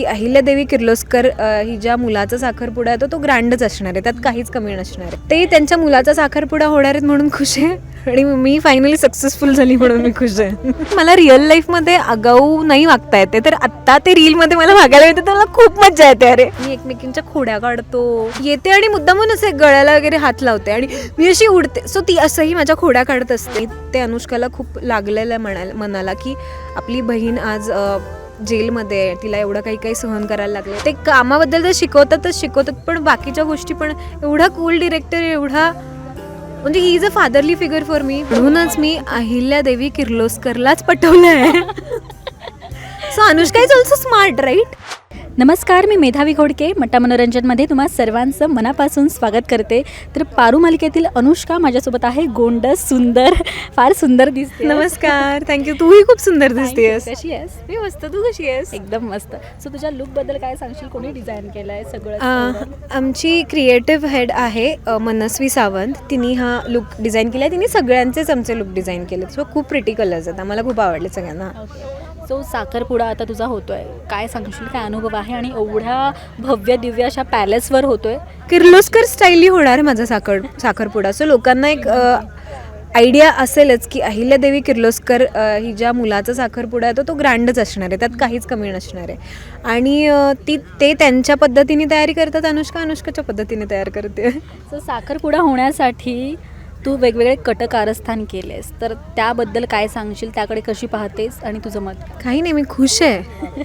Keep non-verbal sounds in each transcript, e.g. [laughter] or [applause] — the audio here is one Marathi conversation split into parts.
की अहिल्यादेवी किर्लोस्कर ही ज्या मुलाचा साखरपुडा आहे तो ग्रँडच असणार आहे. त्यात काहीच कमी नसणार आहे. ते त्यांच्या मुलाचा साखरपुडा होणार आहेत म्हणून खुश आहे. आणि मी फायनली सक्सेसफुल झाली म्हणून मी खुश आहे. मला रिअल लाईफमध्ये आगाऊ नाही वागता येते. तर आत्ता ते रीलमध्ये मला वागायला येते तर मला खूप मजा येते. अरे मी एकमेकींच्या खोड्या काढतो. येते आणि मुद्दामून असे गळ्याला वगैरे हात लावते. आणि मी अशी उडते. सो ती असंही माझ्या खोड्या काढत असते. ते अनुष्काला खूप लागलेलं आहे म्हणाल मनाला की आपली बहीण आज जेलमध्ये आहे तिला एवढं काही काही सहन करायला लागलं. ते कामाबद्दल तर शिकवतातच शिकवतात पण बाकीच्या गोष्टी पण एवढा कूल डिरेक्टर एवढा म्हणजे he is a fatherly figure for me म्हणूनच मी अहिल्या देवी किर्लोस्करलाच पटवलं आहे so Anushka is also smart right नमस्कार मी मेधावी घोडके. मट्टा मनोरंजनमध्ये तुम्हा सर्वांचं मनापासून स्वागत करते. तर पारू मालिकेतील अनुष्का माझ्यासोबत आहे. गोंड सुंदर फार सुंदर दिसते नमस्कार. थँक्यू तूही खूप सुंदर दिसतेस. कशी आहेस? मी मस्त. तू कशी आहेस? एकदम मस्त. सो तुझ्या लुकबद्दल काय सांगशील? कोणी डिझाईन केलं आहे सगळं. आमची क्रिएटिव्ह हेड आहे मनस्वी सावंत. तिने हा लुक डिझाईन केला तिने सगळ्यांचेच आमचे लुक डिझाईन केले सो खूप प्रिटी कलर्स आहेत. आम्हाला खूप आवडले सगळ्यांना. सो साखरपुडा आता तुझा होतोय काय सांगशील? काय अनुभव आहे? आणि एवढ्या भव्य दिव्य अशा पॅलेसवर होतोय? किर्लोस्कर स्टाईलही होणार आहे माझा साखर साखरपुडा. सो लोकांना एक आयडिया असेलच की अहिल्यादेवी किर्लोस्कर ही ज्या मुलाचा साखरपुडा आहे तो तो ग्रँडच असणार आहे. त्यात काहीच कमी नसणार आहे. आणि ती ते त्यांच्या पद्धतीने तयारी करतात अनुष्का अनुष्काच्या पद्धतीने तयार करते. सो साखरपुडा होण्यासाठी तू वेगवेगळे कट कारस्थान केलेस तर त्याबद्दल काय सांगशील? त्याकडे कशी पाहतेस आणि तुझं मत? काही नाही मी खुश आहे.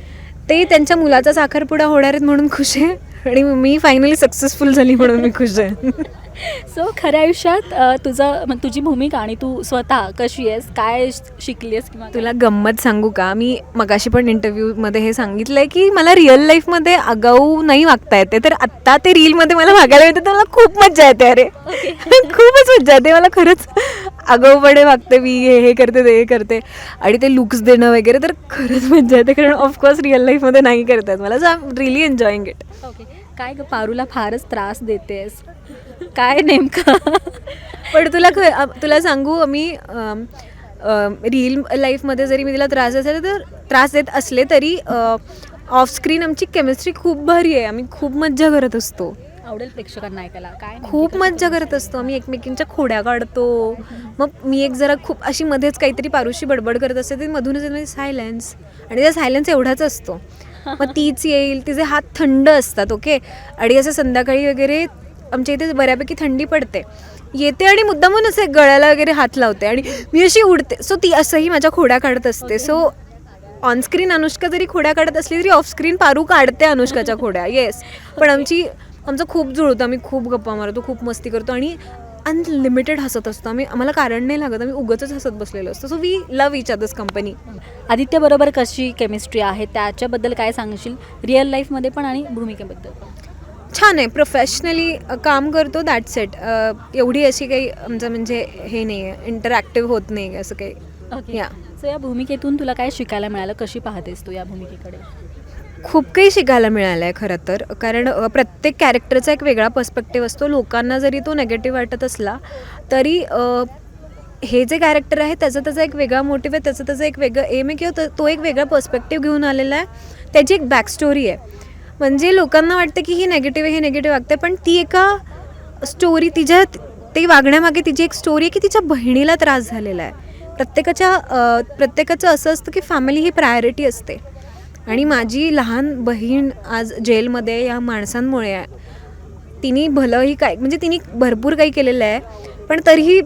ते त्यांच्या मुलाचा साखरपुडा होणार आहेत म्हणून खुश आहे आणि मी फायनली सक्सेसफुल झाली म्हणून मी खुश आहे. सो खऱ्या आयुष्यात अ, तुझं तुझी भूमिका आणि तू स्वतः कशी आहेस काय शिकलीस किंवा तुला गंमत सांगू का? मी मगाशी पण इंटरव्ह्यूमध्ये हे सांगितलंय की मला रिअल लाईफमध्ये आगाऊ नाही वागता येते तर आत्ता ते रीलमध्ये मला वागायला येते तर मला खूप मजा येते. अरे [laughs] खूपच मजा येते. मला खरंच आगाऊपणे वागते मी हे हे करते ते हे करते. आणि ते लुक्स देणं वगैरे तर खरंच मजा येते. कारण ऑफकोर्स रिअल लाईफमध्ये नाही करतात मला so I am really enjoying it okay काय ग पारूला फारच त्रास देतेस. काय नेमकं? पण तुला ख तुला सांगू मी रील लाईफमध्ये जरी मी तिला त्रास असेल तर त्रास देत असले तरी ऑफस्क्रीन आमची केमिस्ट्री खूप भारी आहे. आम्ही खूप मज्जा करत असतो. आवडेल प्रेक्षकांना ऐकायला. काय खूप मज्जा करत असतो. आम्ही एकमेकींच्या खोड्या काढतो. मग मी एक जरा खूप अशी मध्येच काहीतरी पारुशी बडबड करत असते. ती मधूनच सायलेन्स आणि त्या सायलेन्स एवढाच असतो. मग तीच येईल तिचे हात थंड असतात ओके आणि असं संध्याकाळी वगैरे आमच्या इथे बऱ्यापैकी थंडी पडते. येते आणि मुद्दामून असे गळ्याला वगैरे हात लावते आणि मी अशी उडते. सो ती असंही माझ्या खोड्या काढत असते. सो ऑनस्क्रीन अनुष्का जरी खोड्या काढत असली तरी ऑफस्क्रीन पारू काढते अनुष्काच्या खोड्या. येस पण आमची आमचं खूप जुळतं आम्ही खूप गप्पा मारतो खूप मस्ती करतो आणि अनलिमिटेड हसत असतो. आम्ही आम्हाला कारण नाही लागत. आम्ही उगतच हसत बसलेलो असतो. So we love each others company आदित्यबरोबर कशी केमिस्ट्री आहे? त्याच्याबद्दल काय सांगशील? रिअल लाईफमध्ये पण आणि भूमिकेबद्दल छान आहे. प्रोफेशनली काम करतो दॅट सेट एवढी अशी काही आमचं म्हणजे हे नाही आहे इंटरॅक्टिव्ह होत नाही असं काही. ओके या सो या भूमिकेतून तुला काय शिकायला मिळालं? कशी पाहतेस तू या भूमिकेकडे? खूप काही शिकायला मिळालं आहे खरं तर. कारण प्रत्येक कॅरेक्टरचा एक वेगळा पर्स्पेक्टिव्ह असतो. लोकांना जरी तो नेगेटिव्ह वाटत असला तरी हे जे कॅरेक्टर आहे त्याचं त्याचा एक वेगळा मोटिव्ह आहे त्याचं त्याचं एक वेगळं एम आहे किंवा त- एक वेगळा पर्स्पेक्टिव्ह घेऊन आलेला आहे. त्याची एक बॅक स्टोरी आहे. म्हणजे लोकांना वाटतं की ही नेगेटिव्ह आहे हे नेगेटिव्ह वागते पण ती एका स्टोरी तिच्या ते वागण्यामागे तिची एक स्टोरी आहे की तिच्या बहिणीला त्रास झालेला आहे. प्रत्येकाच्या प्रत्येकाचं असं असतं की फॅमिली ही प्रायोरिटी असते. आणि माझी लहान बहीण आज जेलमध्ये या माणसांमुळे आहे. तिने भलंही काय म्हणजे तिने भरपूर काही केलेलं आहे पण तरीही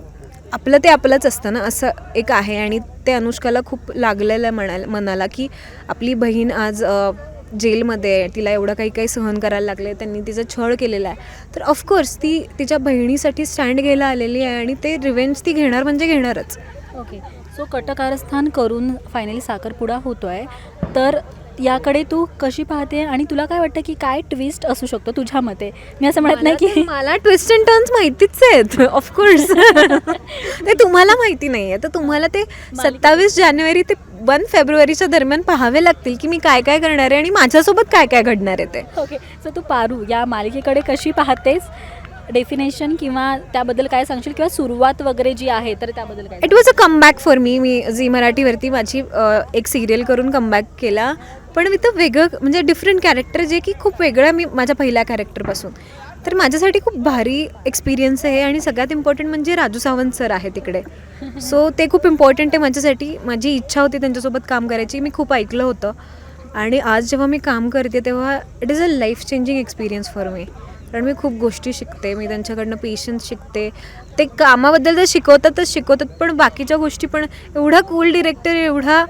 आपलं ते आपलंच असतं ना असं एक आहे. आणि ते अनुष्काला खूप लागलेलं आहे म्हणाल मनाला की आपली बहीण आज जेलमध्ये आहे तिला एवढं काही काही सहन करायला लागले त्यांनी तिचा छळ केलेला आहे. तर ऑफकोर्स ती तिच्या बहिणीसाठी स्टँड घ्यायला आलेली आहे आणि ते रिव्हेंज ती घेणार म्हणजे घेणारच. ओके सो कटकारस्थान करून फायनली साखरपुडा होतोय. तर याकडे तू कशी पाहते आणि तुला काय वाटतं की काय ट्विस्ट असू शकतो तुझ्या मते? मी असं म्हणत नाही की मला ट्विस्ट अँड टर्न्स माहितीच आहेत ऑफकोर्स [laughs] ते तुम्हाला माहिती नाही आहे तर तुम्हाला ते सत्तावीस जानेवारी ते वन फेब्रुवारीच्या दरम्यान पाहावे लागतील की मी काय काय करणार आहे आणि माझ्यासोबत काय काय घडणार आहे ते. ओके सो तू पारू या मालिकेकडे कशी पाहतेस? डेफिनेशन किंवा त्याबद्दल काय सांगशील? किंवा सुरुवात वगैरे जी आहे तर त्याबद्दल काय it was a comeback for me me Zee मराठीवरती माझी अ, एक सिरियल करून कमबॅक केला. पण विथ अ वेगळं म्हणजे डिफरंट कॅरेक्टर जे की खूप वेगळं आहे मी माझ्या पहिल्या कॅरेक्टरपासून तर माझ्यासाठी खूप भारी एक्सपिरियन्स आहे आणि सगळ्यात इम्पॉर्टंट म्हणजे राजू सावंत सर आहे तिकडे. सो ते खूप इम्पॉर्टंट आहे माझ्यासाठी. माझी इच्छा होती त्यांच्यासोबत काम करायची. मी खूप ऐकलं होतं. आणि आज जेव्हा मी काम करते तेव्हा it is a life changing experience for me कारण मी खूप गोष्टी शिकते. मी त्यांच्याकडनं पेशन्स शिकते. ते कामाबद्दल तर शिकवतातच शिकवतात पण बाकीच्या गोष्टी पण एवढा कूल डिरेक्टर एवढा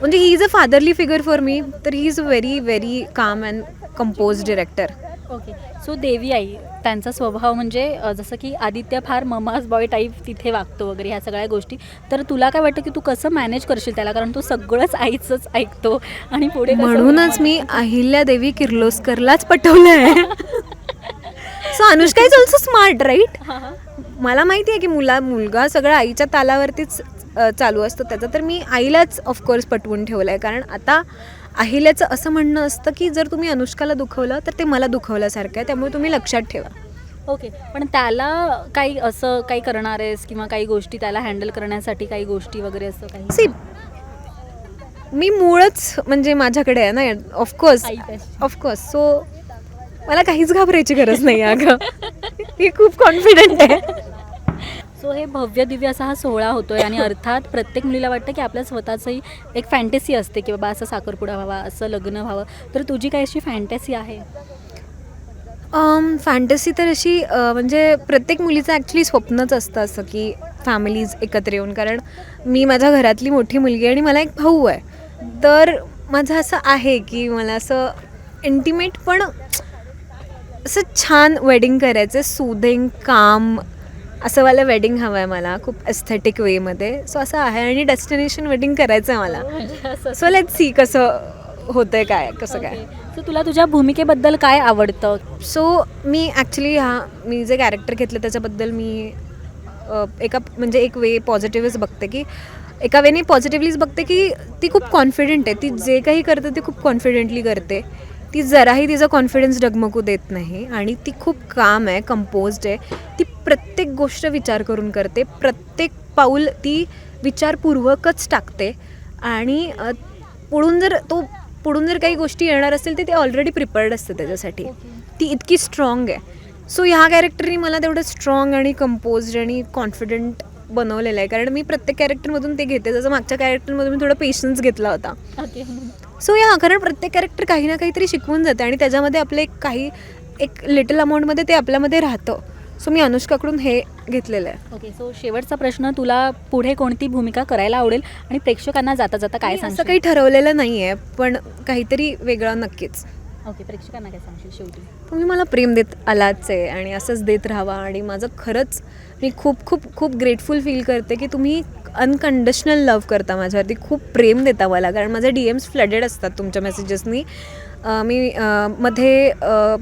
म्हणजे he is a fatherly figure for me तर he is a very very calm and composed director okay. So Devi आई त्यांचा स्वभाव म्हणजे अ, जसं की आदित्य फार ममाज बॉय टाईप तिथे वागतो वगैरे ह्या सगळ्या गोष्टी. तर तुला काय वाटतं की तू कसं मॅनेज करशील त्याला? कारण तू सगळंच आईचंच ऐकतो. आणि पुढे कसं म्हणूनच मी अहिल्या देवी किर्लोस्करलाच पटवलं आहे so Anushka is also smart right हां, हां. मला माहिती आहे की मुला मुलगा सगळं आईच्या तालावरतीच अ, चालू असतो. त्याचं तर मी आईलाच ऑफकोर्स पटवून ठेवलं आहे कारण आता अहिल्याचं असं म्हणणं असतं की जर तुम्ही अनुष्काला दुखवलं तर ते मला दुखवल्यासारखं आहे त्यामुळे तुम्ही लक्षात ठेवा. ओके पण त्याला काही असं काही करणार आहेस किंवा काही गोष्टी त्याला हँडल करण्यासाठी काही गोष्टी वगैरे असं काही? सी मी मूळच म्हणजे माझ्याकडे आहे ना ऑफकोर्स. ऑफकोर्स सो मला काहीच घाबरायची गरज नाही अगं. [laughs] मी खूप कॉन्फिडंट आहे. सो हे भव्य दिव्य असा हा सोहळा होतोय आणि [laughs] अर्थात प्रत्येक मुलीला वाटतं की आपल्या स्वतःचंही एक फॅन्टसी असते की बाबा असं साखरपुडा व्हावा असं लग्न व्हावं. तर तुझी काही अशी फॅन्टसी आहे? फॅन्टसी तर अशी म्हणजे प्रत्येक मुलीचं ॲक्च्युली स्वप्नच असतं असं की फॅमिलीज एकत्र येऊन. कारण मी माझ्या घरातली मोठी मुलगी आहे आणि मला एक भाऊ आहे. तर माझं असं आहे की मला असं इंटिमेट पण असं छान वेडिंग करायचं सुदिंग काम असं वाला वेडिंग हवं आहे मला खूप एस्थेटिक वेमध्ये सो असं आहे आणि डेस्टिनेशन वेडिंग करायचं आहे मला. सो लेट सी कसं होतंय काय कसं काय. सो तुला तुझ्या भूमिकेबद्दल काय आवडतं? सो मी ॲक्च्युली हा मी जे कॅरेक्टर घेतलं त्याच्याबद्दल मी एका म्हणजे एक वे पॉझिटिव्हच बघते की एका वेने पॉझिटिव्हलीच बघते की ती खूप कॉन्फिडेंट आहे. ती जे काही करते ते खूप कॉन्फिडेंटली करते. ती जराही तिचा कॉन्फिडन्स डगमगू देत नाही आणि ती खूप काम आहे कंपोज्ड आहे. ती प्रत्येक गोष्ट विचार करून करते. प्रत्येक पाऊल ती विचारपूर्वकच टाकते. आणि पुढून जर तो पुढून जर काही गोष्टी येणार असतील तर ते ऑलरेडी प्रिपेअर्ड असते त्याच्यासाठी. ती इतकी स्ट्रॉंग आहे. सो ह्या कॅरेक्टरनी मला तेवढं स्ट्रॉंग आणि कंपोज्ड आणि कॉन्फिडंट बनवलेलं आहे. कारण मी प्रत्येक कॅरेक्टरमधून ते घेते. जसं मागच्या कॅरेक्टरमधून मी थोडा पेशन्स घेतला होता. सो या कारण प्रत्येक कॅरेक्टर काही ना काहीतरी शिकवून जाते आणि त्याच्यामध्ये आपले काही एक लिटल अमाऊंटमध्ये ते आपल्यामध्ये राहतं. सो मी अनुष्काकडून हे घेतलेलं आहे. ओके सो शेवटचा प्रश्न तुला पुढे कोणती भूमिका करायला आवडेल आणि प्रेक्षकांना जाता जाता काय मी असं काही ठरवलेलं नाही आहे पण काहीतरी वेगळं नक्कीच. ओके प्रेक्षकांना काय सांगशील शेवटी? तुम्ही मला प्रेम देत आलाच आहे आणि असंच देत राहावा आणि माझं खरंच मी खूप खूप खूप ग्रेटफुल फील करते की तुम्ही अनकंडिशनल लव्ह करता माझ्यावरती. खूप प्रेम देता मला कारण माझे डी एम्स फ्लडेड असतात तुमच्या मेसेजेसनी मी मध्ये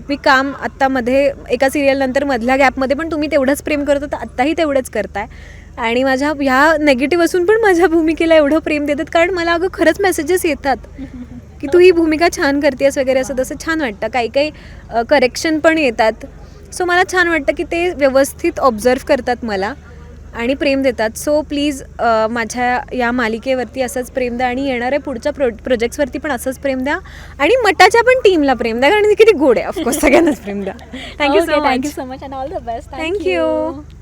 मी काम आत्तामध्ये एका सिरियलनंतर मधल्या गॅपमध्ये पण तुम्ही तेवढंच प्रेम करत तर आत्ताही तेवढंच करताय. आणि माझ्या ह्या नेगेटिव्ह असून पण माझ्या भूमिकेला एवढं प्रेम देतात कारण मला अगं खरंच मेसेजेस येतात. की तू ही भूमिका छान करतेस वगैरे असं तसं छान वाटतं. काही काही करेक्शन पण येतात. सो मला छान वाटतं की ते व्यवस्थित ऑब्झर्व करतात मला. आणि प्रेम देतात. सो प्लीज माझ्या या मालिकेवरती असंच प्रेम द्या आणि येणाऱ्या पुढच्या प्रो प्रोजेक्ट्सवरती पण असंच प्रेम द्या. आणि मटाच्या पण टीमला प्रेम द्या कारण किती गोड आहे. ऑफकोर्स सगळ्यांनाच प्रेम द्या. Thank you so thank you much so much and all the best thank you